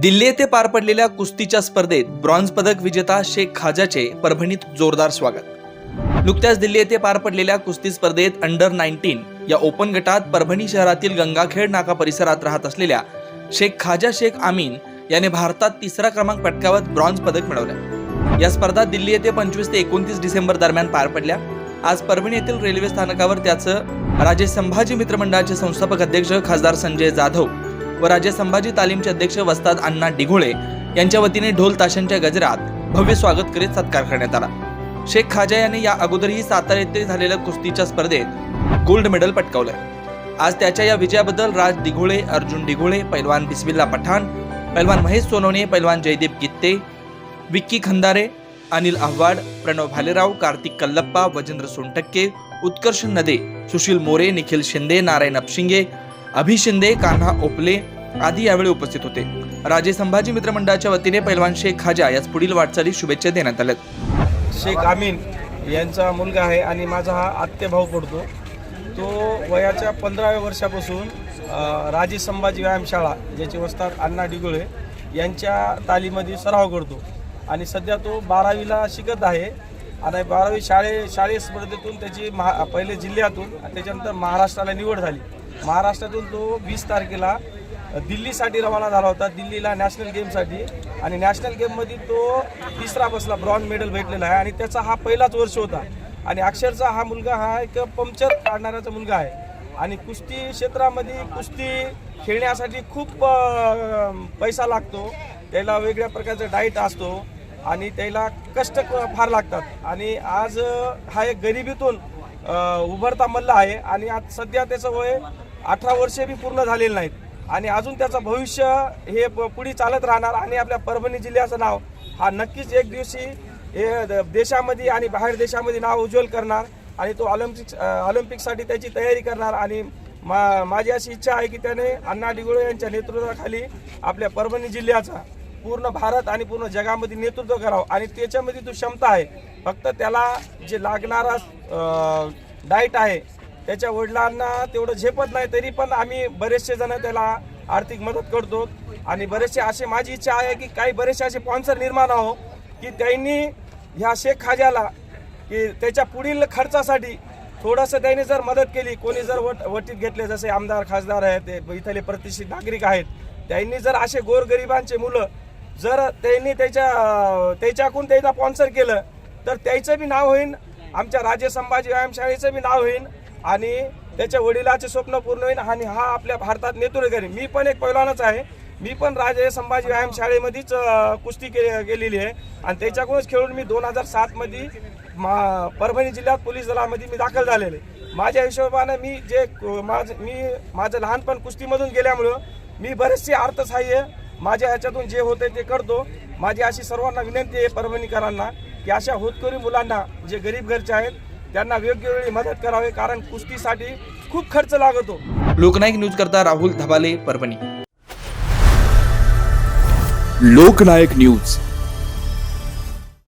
दिल्ली येथे पार पडलेल्या कुस्तीच्या स्पर्धेत ब्रॉन्झ पदक विजेता शेख खाजाचे परभणीत जोरदार स्वागत. नुकत्याच दिल्ली येथे पार पडलेल्या कुस्ती स्पर्धेत अंडर नाईन्टीन या ओपन गटात परभणी शहरातील गंगाखेड नाका परिसरात राहत असलेल्या शेख खाजा शेख आमीन याने भारतात तिसरा क्रमांक पटकावत ब्रॉन्झ पदक मिळवले. या स्पर्धा दिल्ली येथे पंचवीस ते एकोणतीस डिसेंबर दरम्यान पार पडल्या. आज परभणी येथील रेल्वे स्थानकावर त्याचं राजे संभाजी मित्रमंडळाचे संस्थापक अध्यक्ष खासदार संजय जाधव व राजे संभाजी तालीमचे अध्यक्ष वस्ताद अण्णा डिघोळे यांच्या वतीने ढोल ताशांच्या गजरात भव्य स्वागत करीत सत्कार करण्यात आला. शेख खाजा याने या अगोदरही सातारा येथे झालेल्या कुस्तीच्या स्पर्धेत गोल्ड मेडल पटकावलंय. आज त्याच्या या विजयाबद्दल राज दिघोळे अर्जुन डिघोळे पैलवान बिस्मिल्ला पठाण पैलवान महेश सोनवणे पैलवान जयदीप गित्ते विक्की खंदारे अनिल आव्हाड प्रणव भालेराव कार्तिक कल्लप्पा वजेंद्र सोनटक्के उत्कर्ष नदे सुशील मोरे निखिल शिंदे नारायण अपशिंगे अभि शिंदे कान्हा ओपले आदी यावेळी उपस्थित होते. राजे संभाजी मित्रमंडळाच्या वतीने पैलवान शेख खाजा याच पुढील वाटचाली शुभेच्छा देण्यात आल्या शेख आमीन यांचा मुलगा आहे आणि माझा हा आत्य भाऊ पडतो. तो वयाच्या पंधराव्या वर्षापासून राजे संभाजी व्यायामशाळा ज्याचे वस्ताद अण्णा डिगुळे यांच्या तालीमध्ये सराव करतो. आणि सध्या तो बारावीला शिकत आहे. आणि बारावी शाळे शालेय स्पर्धेतून त्याची महा पहिले जिल्ह्यातून त्याच्यानंतर महाराष्ट्राला निवड झाली. महाराष्ट्रातून तो वीस तारखेला दिल्लीसाठी रवाना झाला होता दिल्लीला नॅशनल गेमसाठी आणि नॅशनल गेममध्ये तो तिसरा बसला ब्रॉन्झ मेडल भेटलेला आहे. आणि त्याचा हा पहिलाच वर्ष होता. आणि अक्षरचा हा मुलगा हा एक पंक्चर काढणाऱ्याचा मुलगा आहे. आणि कुस्ती क्षेत्रामध्ये कुस्ती खेळण्यासाठी खूप पैसा लागतो. त्याला वेगळ्या प्रकारचा डाईट असतो. आणि त्याला कष्ट फार लागतात. आणि आज हा एक गरिबीतून उभरता मल्ल आहे. आणि आज सध्या त्याचं वय अठरा वर्षे बी पूर्ण झालेलं नाहीत. आणि अजून त्याचं भविष्य हे प- पुढे चालत राहणार आणि आपल्या परभणी जिल्ह्याचं नाव हा नक्कीच एक दिवशी हे द- देशामध्ये आणि बाहेर देशामध्ये नाव उज्ज्वल करणार आणि तो ऑलिम्पिक ऑलिम्पिकसाठी त्याची तयारी करणार आणि मा माझी अशी इच्छा आहे की त्याने अण्णा डिगोळे यांच्या नेतृत्वाखाली आपल्या परभणी जिल्ह्याचा पूर्ण भारत आणि पूर्ण जगामध्ये नेतृत्व करावं. आणि त्याच्यामध्ये तो क्षमता आहे फक्त त्याला जे लागणारा डाईट आहे त्याच्या वडिलांना तेवढं झेपत नाही तरी पण आम्ही बरेचसे जण त्याला आर्थिक मदत करतो. आणि बरेचसे असे माझी इच्छा आहे की काही बरेचसे असे स्पॉन्सर निर्माण आहो की त्यांनी ह्या शेख खाज्याला की त्याच्या पुढील खर्चासाठी थोडंसं त्यांनी जर मदत केली कोणी जर वट वटीत घेतले जसे आमदार खासदार आहेत ते इथले प्रतिष्ठित नागरिक आहेत त्यांनी जर असे गोरगरिबांचे मुलं जर त्यांनी त्याच्या त्याच्याकडून त्याचा स्पॉन्सर केलं तर त्याचं बी नाव होईल आमच्या राजे संभाजी व्यायामशाळेचं बी नाव होईल आणि त्याच्या वडिलाचे स्वप्न पूर्ण होईल आणि हा आपल्या भारतात नेतृत्व करेल मी पण एक पैलवानच आहे. मी पण राजे संभाजी व्यायाम शाळेमध्येच कुस्ती के गेलेली आहे. आणि त्याच्याकडूनच खेळून मी दोन हजार सातमध्ये मा परभणी जिल्ह्यात पोलीस दलामध्ये मी दाखल झालेले माझ्या हिशोबानं मी जे माझ माझं मी माझं लहानपण कुस्तीमधून गेल्यामुळं मी बरेचसे अर्थसहाय्य माझ्या ह्याच्यातून जे होते ते करतो. माझी अशी सर्वांना विनंती आहे परभणीकरांना की अशा होतकरी मुलांना जे गरीब घरचे आहेत त्यांना योग्य वेळी मदत करावी कारण कुस्तीसाठी खूप खर्च लागतो. लोकनायक न्यूज करता राहुल धबाले परभणी. लोकनायक न्यूज.